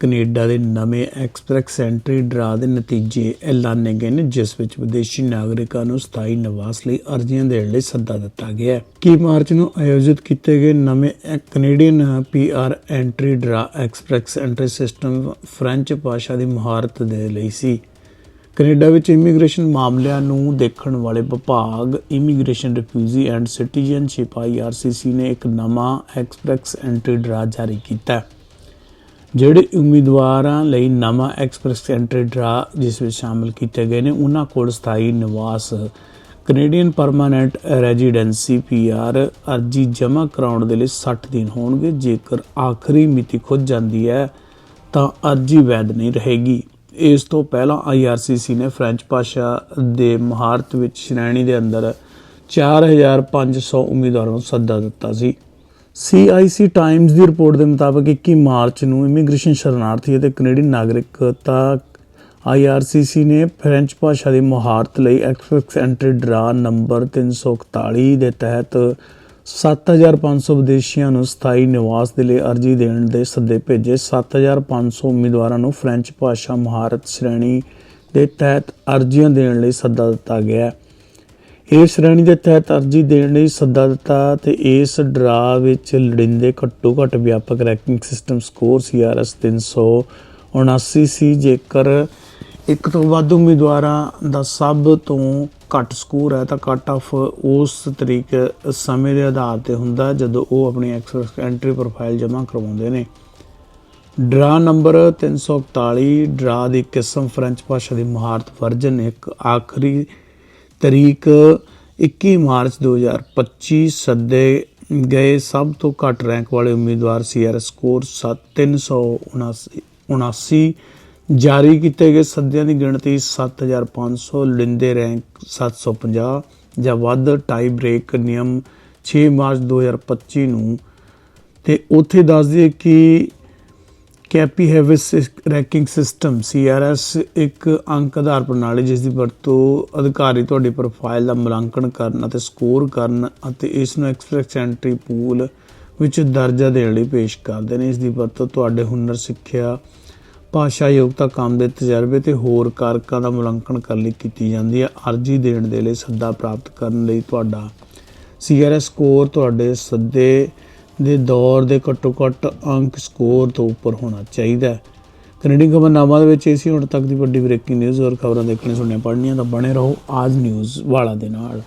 Canada ਦੇ ਨਵੇਂ express entry ਡਰਾ ਦੇ ਨਤੀਜੇ ਐਲਾਨੇ ਗਏ ਨੇ, ਜਿਸ ਵਿੱਚ ਵਿਦੇਸ਼ੀ ਨਾਗਰਿਕਾਂ ਨੂੰ ਸਥਾਈ ਨਿਵਾਸ ਲਈ ਅਰਜ਼ੀਆਂ ਦੇਣ ਲਈ ਸੱਦਾ ਦਿੱਤਾ ਗਿਆ ਹੈ। ਕੀ ਮਾਰਚ ਨੂੰ ਆਯੋਜਿਤ ਕੀਤੇ ਗਏ ਨਵੇਂ Canadian PR entry draw express entry system French ਭਾਸ਼ਾ ਦੀ ਮਹਾਰਤ ਦੇ ਲਈ ਸੀ। ਕੈਨੇਡਾ ਵਿੱਚ ਇਮੀਗ੍ਰੇਸ਼ਨ ਮਾਮਲਿਆਂ ਨੂੰ ਦੇਖਣ ਵਾਲੇ ਵਿਭਾਗ, immigration refugee and citizenship IRCC ਨੇ ਇੱਕ ਨਵਾਂ ਐਕਸਪ੍ਰੈਸ ਐਂਟਰੀ ਡਰਾ ਜਾਰੀ ਕੀਤਾ ਹੈ। ਜਿਹੜੇ ਉਮੀਦਵਾਰਾਂ ਲਈ ਨਵਾਂ ਐਕਸਪ੍ਰੈਸ ਐਂਟਰੀ ਡਰਾ ਜਿਸ ਵਿੱਚ ਸ਼ਾਮਲ ਕੀਤੇ ਗਏ ਨੇ, ਉਹਨਾਂ ਕੋਲ ਸਥਾਈ ਨਿਵਾਸ ਕੈਨੇਡੀਅਨ ਪਰਮਾਨੈਂਟ ਰੈਜ਼ੀਡੈਂਸੀ ਪੀਆਰ ਅਰਜੀ ਜਮ੍ਹਾਂ ਕਰਾਉਣ ਦੇ ਲਈ 60 ਦਿਨ ਹੋਣਗੇ। ਜੇਕਰ ਆਖਰੀ ਮਿਤੀ ਖੁੱਦ ਜਾਂਦੀ ਹੈ, ਤਾਂ ਅਰਜੀ ਵੈਧ ਨਹੀਂ ਰਹੇਗੀ। ਇਸ ਤੋਂ ਪਹਿਲਾਂ ਆਈਆਰਸੀਸੀ ਨੇ ਫ੍ਰੈਂਚ ਭਾਸ਼ਾ ਦੇ ਮਹਾਰਤ ਵਿੱਚ ਸ਼੍ਰੇਣੀ ਦੇ ਅੰਦਰ 4500 ਉਮੀਦਵਾਰਾਂ ਨੂੰ ਸੱਦਾ ਦਿੱਤਾ ਸੀ। ਸੀਆਈਸੀ ਟਾਈਮਜ਼ ਦੀ ਰਿਪੋਰਟ ਦੇ ਮੁਤਾਬਕ 21 ਮਾਰਚ ਨੂੰ ਇਮੀਗ੍ਰੇਸ਼ਨ ਸ਼ਰਨਾਰਥੀ ਅਤੇ ਕੈਨੇਡੀਅਨ ਨਾਗਰਿਕਤਾ ਆਈਆਰਸੀਸੀ ਨੇ ਫ੍ਰੈਂਚ ਭਾਸ਼ਾ ਦੀ ਮੁਹਾਰਤ ਲਈ ਐਕਸਪ੍ਰੈਸ ਐਂਟਰੀ ਡਰਾ ਨੰਬਰ 341 ਦੇ ਤਹਿਤ 7500 ਵਿਦੇਸ਼ੀਆਂ ਨੂੰ ਸਥਾਈ ਨਿਵਾਸ ਦੇ ਲਈ ਅਰਜ਼ੀ ਦੇਣ ਦੇ ਸੱਦੇ ਭੇਜੇ। 7500 ਉਮੀਦਵਾਰਾਂ ਨੂੰ ਫ੍ਰੈਂਚ ਭਾਸ਼ਾ ਮੁਹਾਰਤ ਸ਼੍ਰੇਣੀ ਦੇ ਤਹਿਤ ਅਰਜ਼ੀਆਂ ਦੇਣ ਲਈ ਸੱਦਾ ਦਿੱਤਾ ਗਿਆ। ਹੈ ਇਸ ਸ਼੍ਰੇਣੀ ਦੇ ਤਹਿਤ ਅਰਜ਼ੀ ਦੇਣ ਲਈ ਸੱਦਾ ਦਿੱਤਾ ਤੇ ਇਸ ਡਰਾ ਵਿੱਚ ਲੜਿੰਦੇ ਘੱਟੋ ਘੱਟ ਵਿਆਪਕ ਰੈਂਕਿੰਗ ਸਿਸਟਮ ਸਕੋਰ ਸੀਆਰਐਸ 379 ਸੀ ਜੇਕਰ ਇੱਕ ਤੋਂ ਵੱਧ ਉਮੀਦਵਾਰਾਂ ਦਾ ਸਭ ਤੋਂ ਘੱਟ ਸਕੋਰ ਹੈ ਤਾਂ ਕੱਟ ਆਫ ਉਸ ਤਰੀਕ ਸਮੇਂ ਦੇ ਆਧਾਰ ਤੇ ਹੁੰਦਾ ਜਦੋਂ ਉਹ ਆਪਣੀ ਐਕਸੈਸ ਐਂਟਰੀ ਪ੍ਰੋਫਾਈਲ ਜਮ੍ਹਾਂ ਕਰਵਾਉਂਦੇ ਨੇ। ਡਰਾ ਨੰਬਰ 341 ਡਰਾ ਦੀ ਕਿਸਮ ਫ੍ਰੈਂਚ ਭਾਸ਼ਾ ਦੀ ਮਹਾਰਤ ਵਰਜਨ ਇੱਕ ਆਖਰੀ ਤਰੀਕ 21 ਮਾਰਚ 2025 ਸੱਦੇ ਗਏ ਸਭ ਤੋਂ ਘੱਟ ਰੈਂਕ ਵਾਲੇ ਉਮੀਦਵਾਰ ਸੀਆਰਐਸ ਸਕੋਰ 7379 ਜਾਰੀ ਕੀਤੇ ਗਏ ਸੱਦਿਆਂ ਦੀ ਗਿਣਤੀ 7500 ਲਿੰਦੇ ਰੈਂਕ 750 ਜਾਂ ਵੱਧ ਟਾਈ ਬ੍ਰੇਕ ਨਿਯਮ 6 ਮਾਰਚ 2025 ਨੂੰ। ਤੇ ਉੱਥੇ ਦੱਸ ਦਈਏ ਕਿ comprehensive ranking system CRS ਇੱਕ ਅੰਕ ਆਧਾਰ ਪ੍ਰਣਾਲੀ, ਜਿਸ ਦੀ ਵਰਤੋਂ ਅਧਿਕਾਰੀ ਤੁਹਾਡੀ ਪ੍ਰੋਫਾਈਲ ਦਾ ਮੁਲਾਂਕਣ ਕਰਨ ਅਤੇ ਸਕੋਰ ਕਰਨ ਅਤੇ ਇਸ ਨੂੰ ਐਕਸਪ੍ਰੈਸ ਐਂਟਰੀ ਪੂਲ ਵਿੱਚ ਦਰਜਾ ਦੇਣ ਲਈ ਪੇਸ਼ ਕਰਦੇ ਨੇ। ਇਸ ਦੀ ਵਰਤੋਂ ਤੁਹਾਡੇ ਹੁਨਰ, ਸਿੱਖਿਆ ਭਾਸ਼ਾ ਯੋਗਤਾ ਕੰਮ ਦੇ ਤਜਰਬੇ ਤੇ ਹੋਰ ਕਾਰਕਾਂ ਦਾ ਮੁਲਾਂਕਣ ਕਰਨ ਲਈ ਕੀਤੀ ਜਾਂਦੀ ਹੈ। ਅਰਜ਼ੀ ਦੇਣ ਦੇ ਲਈ ਸੱਦਾ ਪ੍ਰਾਪਤ ਕਰਨ ਲਈ ਤੁਹਾਡਾ ਸੀਆਰਐਸ ਸਕੋਰ ਤੁਹਾਡੇ ਸੱਦੇ ਦੇ ਦੌਰ ਦੇ ਘੱਟੋ ਘੱਟ ਅੰਕ ਸਕੋਰ ਤੋਂ ਉੱਪਰ ਹੋਣਾ ਚਾਹੀਦਾ ਹੈ। ਕੈਨੇਡੀਅਨ ਖਬਰਨਾਮਾ ਦੇ ਵਿੱਚ ਇਸੀ ਹੁਣ ਤੱਕ ਦੀ ਵੱਡੀ ਬ੍ਰੇਕਿੰਗ ਨਿਊਜ਼ ਔਰ ਖਬਰਾਂ ਦੇਖਣੀਆਂ ਸੁਣਨੀਆਂ ਪੜ੍ਹਨੀਆਂ ਤਾਂ ਬਣੇ ਰਹੋ ਆਜ ਨਿਊਜ਼ ਵਾਲਾ ਦੇ ਨਾਲ।